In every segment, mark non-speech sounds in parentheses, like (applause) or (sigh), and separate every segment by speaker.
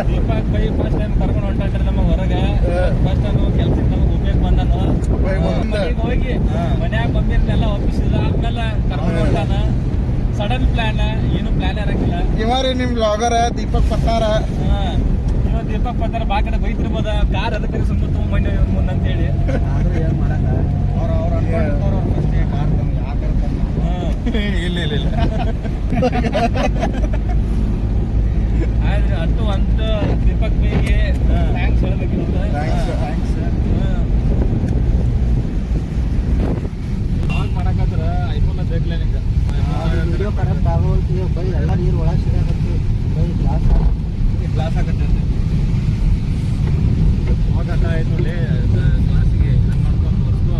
Speaker 1: Deepak by first time ಕರ್ಕೊಂಡು ಹೊಂಟಾಡ್ರಿ ನಮ್ಮ ಹೊರಗೆ ಫಸ್ಟ್ ಟೈಮ್ ಕೆಲ್ಸಕ್ಕೆ ನಮಗೆ ಉಪಯೋಗ ಬಂದನು ಮನೆಗೆ ಹೋಗಿ. ಮನ್ಯಾಗ ಮಮ್ಮಿರ್ನೆಲ್ಲ ಒಪ್ಪಿಸಿದ ಆದ್ಮೇಲೆ ಕರ್ಕೊಂಡು ಹೊಂಟಾನ ಸಡನ್ ಪ್ಲಾನ್ ಏನು ಪ್ಲಾನ್ ಇರಂಗಿಲ್ಲ
Speaker 2: ಇವ ರೀ ನಿಮ್ ಬ್ಲಾಗರ್ ದೀಪಕ್ ಪತ್ತಾರ
Speaker 1: ಹಾ. ಇವ ದೀಪಕ್ ಪತ್ತಾರ ಬಾ ಕಡೆ ಬೈತಿರ್ಬೋದ ಕಾರ್ ಅದಕ್ಕೆ ಸುಮ್ಮ ತುಂಬ ಮಂಡಿ ಮುಂದೆ ಅಂತ ಹೇಳಿ
Speaker 2: ಅವ್ರ ಅವ್ರ ಅನ್ಕೊಂಡಿರ್ತಾರ ಅವ್ರ ಫಸ್ಟ್ ಕಾರ್ ತಂದು ಯಾಕಾರ ಇಲ್ಲ ಇಲ್ಲ ಇಲ್ಲ (laughs)
Speaker 1: ಆದ್ರೆ ಅಟ್ಟು ಅಂತ ದೀಪಕ್ ಬೈಗೆ. ಥ್ಯಾಂಕ್ಸ್ ಹೇಳ್ಬೇಕಿರುತ್ತೆ
Speaker 2: ಥ್ಯಾಂಕ್ಸ್ ಥ್ಯಾಂಕ್ಸ್
Speaker 1: ಆನ್ ಮಾಡಕತ್ರ ಐಫೋನ್ ಬೇಕಲ್ಲ ನಿಂಗೆ
Speaker 3: ವಿಡಿಯೋ ಕರೆಕ್ಟ್ ಆಗೋಲ್ತೀವಿ ಬೈ ಎಲ್ಲ ನೀರು ಒಳಗೆ ಸಿಗಾಕತ್ತಿ ಬೈ ಗ್ಲಾಸ್
Speaker 1: ಗ್ಲಾಸ್ ಆಗತ್ತೆ. ಹೋಗತ್ತ ಆಯ್ತು ನೋಡಿ ಗ್ಲಾಸಿಗೆ ಮಾಡ್ಕೊಂಡು ಬರ್ತು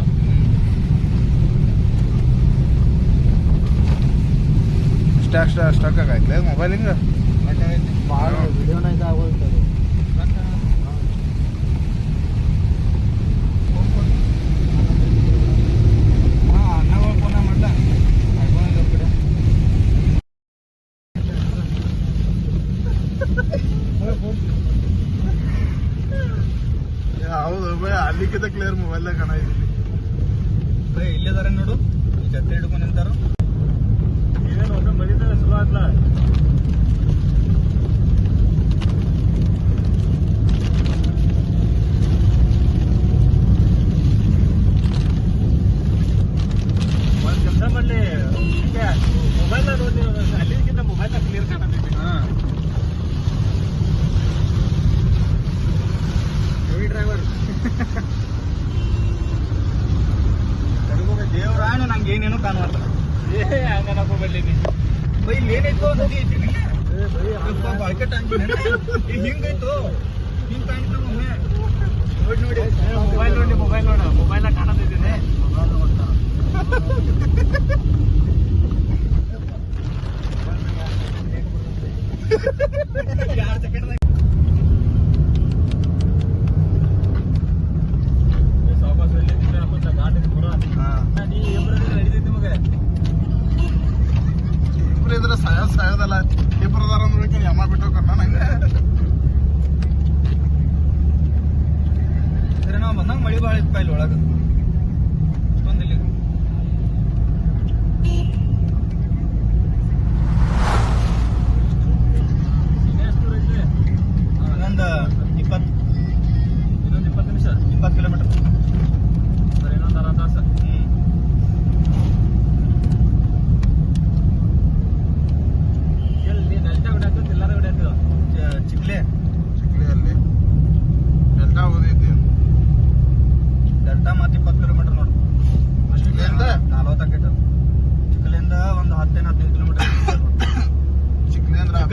Speaker 2: ಸ್ಟಾಕ್ ಸ್ಟಾಕ್ ಸ್ಟಾಕ್ ಆಗೈತೆ ಮೊಬೈಲ್ ಹೌದು ಅಲ್ಲಿಕ್ಕಿಂತ ಕ್ಲಿಯರ್ ಮೊಬೈಲ್ ಕಾಣ
Speaker 1: ಇಲ್ಲಿದಾರೆ ನೋಡು ಜತೆ ಹಿಡ್ಕೊಂಡು ನಂಗೆ ಏನೇನು ಕಾಣುವಲ್ಲ ಏ ಹಂಗ ಬರ್ಲಿನಿ ಬೈ ಇಲ್ಲಿ ಏನೈತು ನದಿ ಐತಿ ಬಾಯ್ಕೆ ಟ್ಯಾಂಕ್ ಹಿಂಗೈತು ಹಿಂಗ್ ಕಾಣಿತು ಒಮ್ಮೆ ನೋಡಿ ನೋಡಿ ಮೊಬೈಲ್ ನೋಡಿ ಮೊಬೈಲ್ ನೋಡ ಮೊಬೈಲ್ ಕಾಣದಿದ್ದೀನಿ ಯಾರು ಸೆಕೆಂಡ್ ಸಾಬಾಸ್ ಎಲ್ಲಿದ್ದಿದ್ದೆ ಹಾಕೊಂತ ಗಾಡಿ ಪೂರ ನೀ पाहिलं ओळख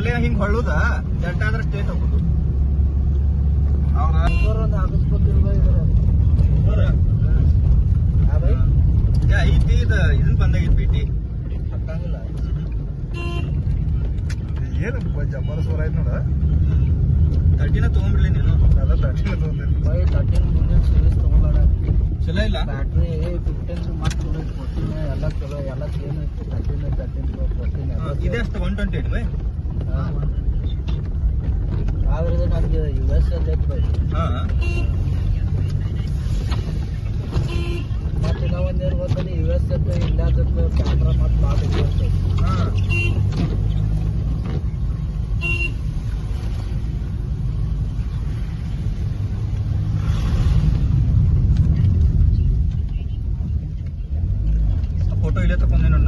Speaker 1: ಚಿಕ್ಲಿ ಹಿಂಗ್ ಹೊಳ್ಳುದ? ಜಟ್ ಆದ್ರೆ ಸ್ಟೇಟ್ ಹೋಗುದು
Speaker 3: ಬೈ ಬೈ
Speaker 1: ಐತಿ ಇದು ಇದನ್ನ ಬಂದಾಗಿತ್ತು ಭೇಟಿ
Speaker 3: ಹಕ್ಕಂಗಿಲ್ಲ
Speaker 2: ಏನು ಜಬ್ಬರ ಸೋರ ಆಯ್ತು ನೋಡ.
Speaker 1: ತರ್ಟಿನ ತಗೊಂಡ್ಬಿಡ್ಲಿ ನೀನು.
Speaker 3: ಬೈ ತರ್ಟೀನ್ ಮುಂದಿನ ಸೀರೀಸ್ ತಗೊಳ್ಳೋಣ
Speaker 1: ಚಲೋ ಇಲ್ಲ?
Speaker 3: ಬ್ಯಾಟ್ರಿ ಫಿಫ್ಟೀನ್ ಮತ್ತೆ ಚಲೋ ಫೋರ್ಟೀನ್ ಎಲ್ಲ ಚಲೋ ಎಲ್ಲ ಏನು thirteen
Speaker 1: thirteen fourteen one twenty eight by.
Speaker 3: ಆದ್ರೆ ನನಗೆ ಯು ಎಸ್ ಎಲ್ ಐತಿ ಬೈ
Speaker 1: ಹಾಂ.
Speaker 3: ಮತ್ತೆ ನಾವು ಒಂದೇನು ಯು ಎಸ್ ಎಲ್ ಇಂಡಿಯಾದ ಕ್ಯಾಮ್ರಾ ಮತ್ತೆ ಭಾಳ
Speaker 1: ಫೋಟೋ ಇಲ್ಲೇ ತಕೊಂಡೆ ನೋಡ್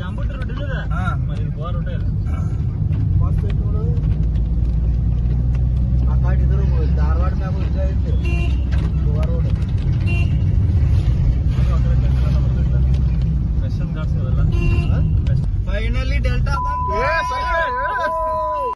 Speaker 3: జంబుట్ రోడ్డు చూడా మరి
Speaker 1: బోర్ ఉంటాయి అక్కడ
Speaker 2: ఇద్దరు ధారవాడ కాకపోతే